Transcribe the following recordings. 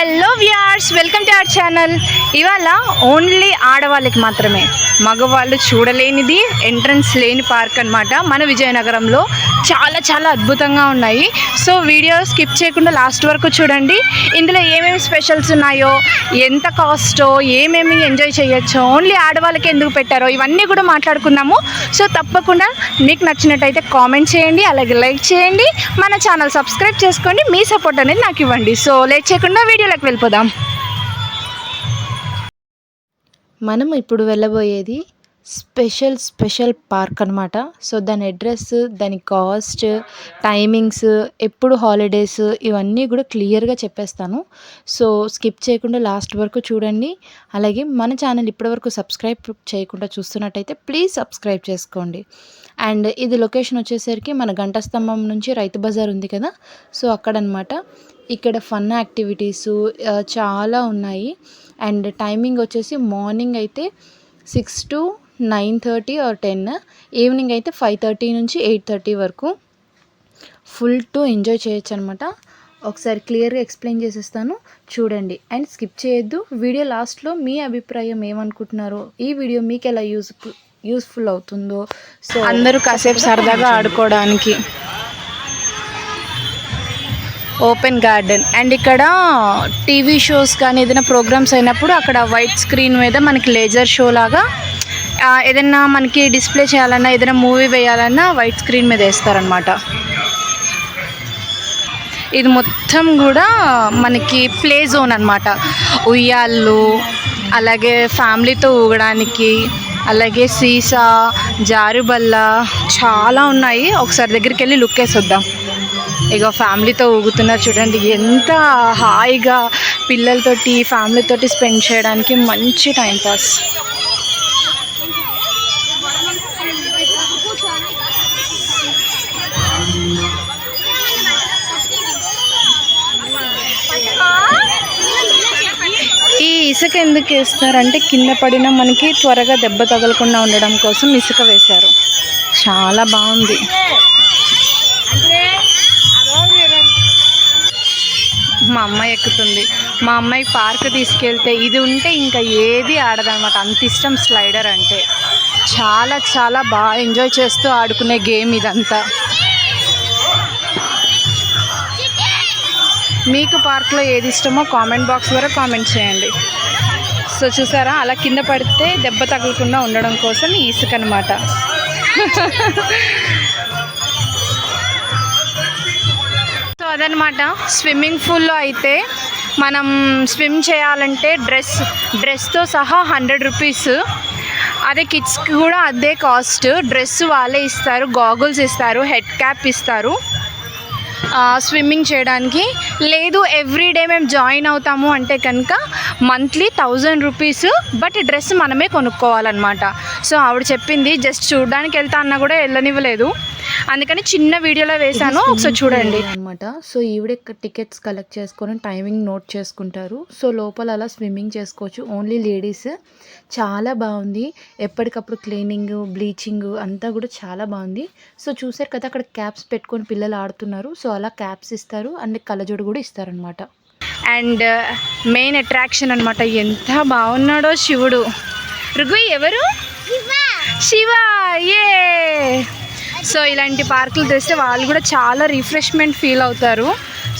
Hello viewers welcome to our channel ఇవాళ only ఆడవాళ్ళకి మాత్రమే మగవాళ్ళు చూడలేనిది ఎంట్రన్స్ లేని పార్క్ అనమాట మన విజయనగరంలో చాలా చాలా అద్భుతంగా ఉన్నాయి సో వీడియో స్కిప్ చేయకుండా లాస్ట్ వరకు చూడండి ఇందులో ఏమేమి స్పెషల్స్ ఉన్నాయో ఎంత కాస్టో ఏమేమి ఎంజాయ్ చేయొచ్చో ఓన్లీ ఆడవాళ్ళకి ఎందుకు పెట్టారో ఇవన్నీ కూడా మాట్లాడుకుందాము సో తప్పకుండా మీకు నచ్చినట్టయితే కామెంట్ చేయండి అలాగే లైక్ చేయండి మన ఛానల్ సబ్స్క్రైబ్ చేసుకోండి మీ సపోర్ట్ అనేది నాకు ఇవ్వండి సో లేట్ చేయకుండా వీడియోలోకి వెళ్ళిపోదాం మనం ఇప్పుడు వెళ్ళబోయేది స్పెషల్ స్పెషల్ పార్క్ అనమాట సో దాని అడ్రస్ దాని కాస్ట్ టైమింగ్స్ ఎప్పుడు హాలిడేస్ ఇవన్నీ కూడా క్లియర్గా చెప్పేస్తాను సో స్కిప్ చేయకుండా లాస్ట్ వరకు చూడండి అలాగే మన ఛానల్ ఇప్పటివరకు సబ్స్క్రైబ్ చేయకుండా చూస్తున్నట్టయితే ప్లీజ్ సబ్స్క్రైబ్ చేసుకోండి అండ్ ఇది లొకేషన్ వచ్చేసరికి మన గంట స్తంభం నుంచి రైతు బజార్ ఉంది కదా సో అక్కడనమాట ఇక్కడ ఫన్ యాక్టివిటీస్ చాలా ఉన్నాయి అండ్ టైమింగ్ వచ్చేసి మార్నింగ్ అయితే six to nine thirty or ten evening అయితే ఫైవ్ థర్టీ నుంచి ఎయిట్ థర్టీ వరకు ఫుల్ టు ఎంజాయ్ చేయొచ్చు అనమాట ఒకసారి క్లియర్గా ఎక్స్ప్లెయిన్ చేసేస్తాను చూడండి అండ్ స్కిప్ చేయొద్దు వీడియో లాస్ట్లో మీ అభిప్రాయం ఏమనుకుంటున్నారో ఈ వీడియో మీకు ఎలా యూజ్ఫుల్ యూస్ఫుల్ అవుతుందో సో అందరూ కాసేపు సరదాగా ఆడుకోవడానికి ఓపెన్ గార్డెన్ అండ్ ఇక్కడ టీవీ షోస్ కానీ ఏదైనా ప్రోగ్రామ్స్ అయినప్పుడు అక్కడ వైట్ స్క్రీన్ మీద మనకి లేజర్ షో లాగా ఏదైనా మనకి డిస్ప్లే చేయాలన్నా ఏదైనా మూవీ వేయాలన్నా వైట్ స్క్రీన్ మీద వేస్తారనమాట ఇది మొత్తం కూడా మనకి ప్లే జోన్ అనమాట ఉయ్యాళ్ళు అలాగే ఫ్యామిలీతో ఊగడానికి అలాగే సీసా జారుబల్ల చాలా ఉన్నాయి ఒకసారి దగ్గరికి వెళ్ళి లుక్ వేసొద్దాం ఇక ఫ్యామిలీతో ఊగుతున్నారు చూడండి ఎంత హాయిగా పిల్లలతోటి ఫ్యామిలీతోటి స్పెండ్ చేయడానికి మంచి టైంపాస్ ఇసుక ఎందుకు వేస్తున్నారంటే కింద పడిన మనకి త్వరగా దెబ్బ తగలకుండా ఉండడం కోసం ఇసుక వేశారు చాలా బాగుంది మా అమ్మాయి ఎక్కుతుంది మా అమ్మాయి పార్క్ తీసుకెళ్తే ఇది ఉంటే ఇంకా ఏది ఆడదనమాట అంత ఇష్టం స్లైడర్ అంటే చాలా చాలా బాగా ఎంజాయ్ చేస్తూ ఆడుకునే గేమ్ ఇదంతా మీకు పార్క్లో ఏది ఇష్టమో కామెంట్ బాక్స్ ద్వారా కామెంట్ చేయండి సో చూసారా అలా కింద పడితే దెబ్బ తగలకుండా ఉండడం కోసం ఈ ఇసుక అనమాట సో అదనమాట స్విమ్మింగ్ పూల్లో అయితే మనం స్విమ్ చేయాలంటే డ్రెస్ డ్రెస్తో సహా హండ్రెడ్ రూపీస్ అదే కిడ్స్కి కూడా అదే కాస్ట్ డ్రెస్ వాళ్ళే ఇస్తారు గాగుల్స్ ఇస్తారు హెడ్ క్యాప్ ఇస్తారు స్విమ్మింగ్ చేయడానికి లేదు ఎవ్రీడే మేము జాయిన్ అవుతాము అంటే కనుక monthly thousand rupees but dress మనమే కొనుక్కోవాలన్నమాట సో ఆవిడ చెప్పింది జస్ట్ చూడడానికి వెళ్తా అన్నా కూడా వెళ్ళనివ్వలేదు అందుకని చిన్న వీడియోలో వేశాను ఒకసారి చూడండి అనమాట సో ఈవిడే టికెట్స్ కలెక్ట్ చేసుకొని టైమింగ్ నోట్ చేసుకుంటారు సో లోపల అలా స్విమ్మింగ్ చేసుకోవచ్చు ఓన్లీ లేడీస్ చాలా బాగుంది ఎప్పటికప్పుడు క్లీనింగ్ బ్లీచింగ్ అంతా కూడా చాలా బాగుంది సో చూసారు కదా అక్కడ క్యాప్స్ పెట్టుకొని పిల్లలు ఆడుతున్నారు సో అలా క్యాప్స్ ఇస్తారు అండ్ కళ్ళజోడు కూడా ఇస్తారనమాట అండ్ uh, మెయిన్ అట్రాక్షన్ అనమాట ఎంత బాగున్నాడో శివుడు రుగు ఎవరు సో ఇలాంటి పార్కులు తెస్తే వాళ్ళు కూడా చాలా రిఫ్రెష్మెంట్ ఫీల్ అవుతారు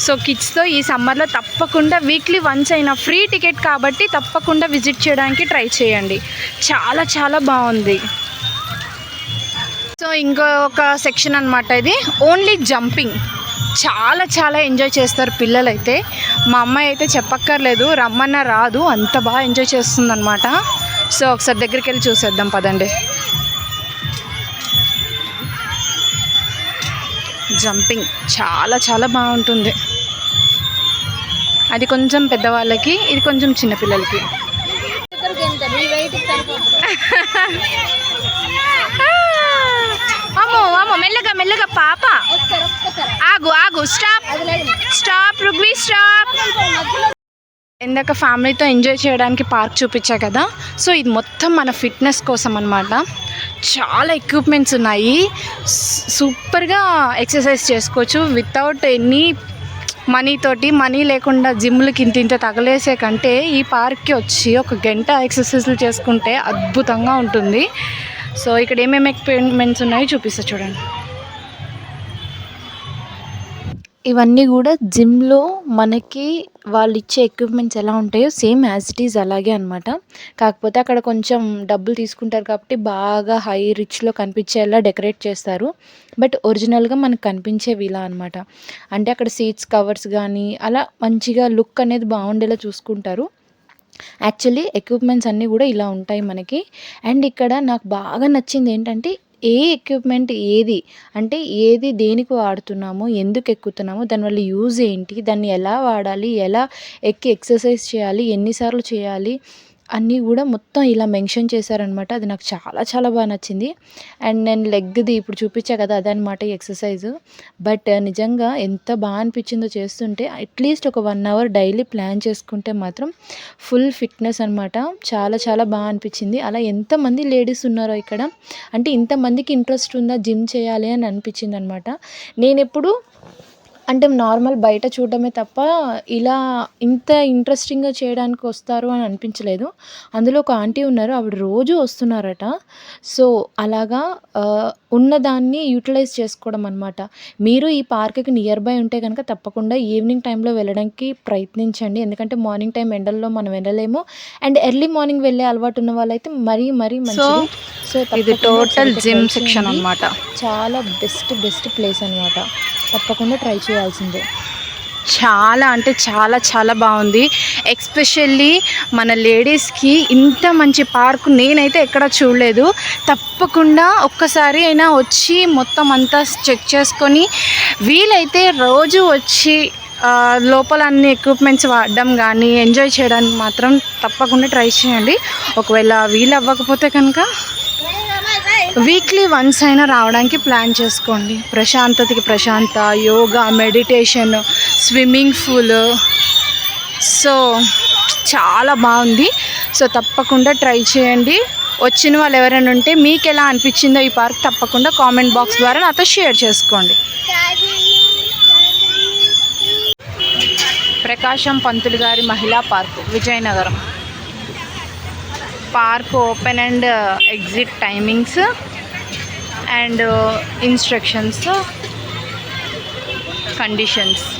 సో కిడ్స్తో ఈ సమ్మర్లో తప్పకుండా వీక్లీ వన్స్ అయినా ఫ్రీ టికెట్ కాబట్టి తప్పకుండా విజిట్ చేయడానికి ట్రై చేయండి చాలా చాలా బాగుంది సో ఇంకొక సెక్షన్ అనమాట ఇది ఓన్లీ జంపింగ్ చాలా చాలా ఎంజాయ్ చేస్తారు పిల్లలైతే మా అమ్మాయి అయితే చెప్పక్కర్లేదు రమ్మన్నా రాదు అంత బాగా ఎంజాయ్ చేస్తుందన్నమాట సో ఒకసారి దగ్గరికి వెళ్ళి చూసేద్దాం పదండి జంపింగ్ చాలా చాలా బాగుంటుంది అది కొంచెం పెద్దవాళ్ళకి ఇది కొంచెం చిన్నపిల్లలకి అమ్మో అమ్మో మెల్లగా మెల్లగా పాప ఆగు ఆగు స్టాప్ స్టాప్ రుగ్వి స్టాప్ ఇందాక ఫ్యామిలీతో ఎంజాయ్ చేయడానికి పార్క్ చూపించా కదా సో ఇది మొత్తం మన ఫిట్నెస్ కోసం అనమాట చాలా ఎక్విప్మెంట్స్ ఉన్నాయి సూపర్గా ఎక్సర్సైజ్ చేసుకోవచ్చు వితౌట్ ఎనీ మనీతోటి మనీ లేకుండా జిమ్లకి ఇంత ఇంత తగలేసే కంటే ఈ పార్క్కి వచ్చి ఒక గంట ఎక్సర్సైజ్లు చేసుకుంటే అద్భుతంగా ఉంటుంది సో ఇక్కడ ఏమేమి ఎక్విప్మెంట్స్ ఉన్నాయో చూపిస్తా చూడండి ఇవన్నీ కూడా జిమ్లో మనకి వాళ్ళు ఇచ్చే ఎక్విప్మెంట్స్ ఎలా ఉంటాయో సేమ్ యాజ్ ఇట్ ఈజ్ అలాగే అనమాట కాకపోతే అక్కడ కొంచెం డబ్బులు తీసుకుంటారు కాబట్టి బాగా హై రిచ్లో కనిపించేలా డెకరేట్ చేస్తారు బట్ ఒరిజినల్గా మనకు కనిపించేవి ఇలా అనమాట అంటే అక్కడ సీట్స్ కవర్స్ కానీ అలా మంచిగా లుక్ అనేది బాగుండేలా చూసుకుంటారు యాక్చువల్లీ ఎక్విప్మెంట్స్ అన్నీ కూడా ఇలా ఉంటాయి మనకి అండ్ ఇక్కడ నాకు బాగా నచ్చింది ఏంటంటే ఏ ఎక్విప్మెంట్ ఏది అంటే ఏది దేనికి వాడుతున్నామో ఎందుకు ఎక్కుతున్నామో దానివల్ల యూజ్ ఏంటి దాన్ని ఎలా వాడాలి ఎలా ఎక్కి ఎక్సర్సైజ్ చేయాలి ఎన్నిసార్లు చేయాలి అన్నీ కూడా మొత్తం ఇలా మెన్షన్ చేశారనమాట అది నాకు చాలా చాలా బాగా నచ్చింది అండ్ నేను లెగ్ది ఇప్పుడు చూపించా కదా అదనమాట ఎక్సర్సైజ్ బట్ నిజంగా ఎంత బాగా అనిపించిందో చేస్తుంటే అట్లీస్ట్ ఒక వన్ అవర్ డైలీ ప్లాన్ చేసుకుంటే మాత్రం ఫుల్ ఫిట్నెస్ అనమాట చాలా చాలా బాగా అనిపించింది అలా ఎంతమంది లేడీస్ ఉన్నారో ఇక్కడ అంటే ఇంతమందికి ఇంట్రెస్ట్ ఉందా జిమ్ చేయాలి అని అనిపించింది అనమాట నేను ఎప్పుడు అంటే నార్మల్ బయట చూడడమే తప్ప ఇలా ఇంత ఇంట్రెస్టింగ్గా చేయడానికి వస్తారు అని అనిపించలేదు అందులో ఒక ఆంటీ ఉన్నారు ఆవిడ రోజు వస్తున్నారట సో అలాగా ఉన్నదాన్ని యూటిలైజ్ చేసుకోవడం అనమాట మీరు ఈ పార్క్కి నియర్ బై ఉంటే కనుక తప్పకుండా ఈవినింగ్ టైంలో వెళ్ళడానికి ప్రయత్నించండి ఎందుకంటే మార్నింగ్ టైం ఎండల్లో మనం వెళ్ళలేము అండ్ ఎర్లీ మార్నింగ్ వెళ్ళే అలవాటు ఉన్న వాళ్ళైతే మరీ మరీ మంచిది సో ఇది టోటల్ జిమ్ సెక్షన్ అనమాట చాలా బెస్ట్ బెస్ట్ ప్లేస్ అనమాట తప్పకుండా ట్రై చేయాలి చేయాల్సిందే చాలా అంటే చాలా చాలా బాగుంది ఎక్స్పెషల్లీ మన లేడీస్కి ఇంత మంచి పార్క్ నేనైతే ఎక్కడ చూడలేదు తప్పకుండా ఒక్కసారి అయినా వచ్చి మొత్తం అంతా చెక్ చేసుకొని వీలైతే రోజు వచ్చి లోపల అన్ని ఎక్విప్మెంట్స్ వాడడం కానీ ఎంజాయ్ చేయడానికి మాత్రం తప్పకుండా ట్రై చేయండి ఒకవేళ వీలు అవ్వకపోతే కనుక వీక్లీ వన్స్ అయినా రావడానికి ప్లాన్ చేసుకోండి ప్రశాంతతకి ప్రశాంత yoga meditation swimming pool so చాలా బాగుంది సో తప్పకుండా ట్రై చేయండి వచ్చిన వాళ్ళు ఎవరైనా ఉంటే మీకు ఎలా అనిపించిందో ఈ పార్క్ తప్పకుండా కామెంట్ బాక్స్ ద్వారా నాతో షేర్ చేసుకోండి ప్రకాశం పంతులు గారి మహిళా park Vizianagaram park open and exit timings and instructions, conditions.